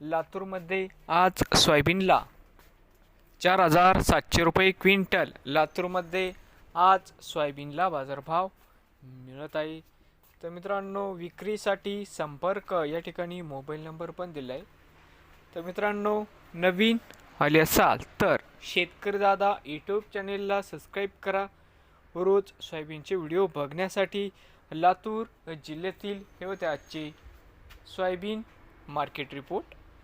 लातूरमध्ये आज सोयाबीनला चार हजार सातशे रुपये क्विंटल. लातूरमध्ये आज सोयाबीनला बाजारभाव मिळत आहे. तर मित्रांनो विक्रीसाठी संपर्क या ठिकाणी मोबाईल नंबर पण दिला आहे तर मित्रांनो नवीन आले असाल तर शेतकरी दादा यूट्यूब चॅनेलला सबस्क्राईब करा. रोज सोयाबीनचे व्हिडिओ बघण्यासाठी लातूर जिल्ह्यातील हे होते आजचे सोयाबीन मार्केट रिपोर्ट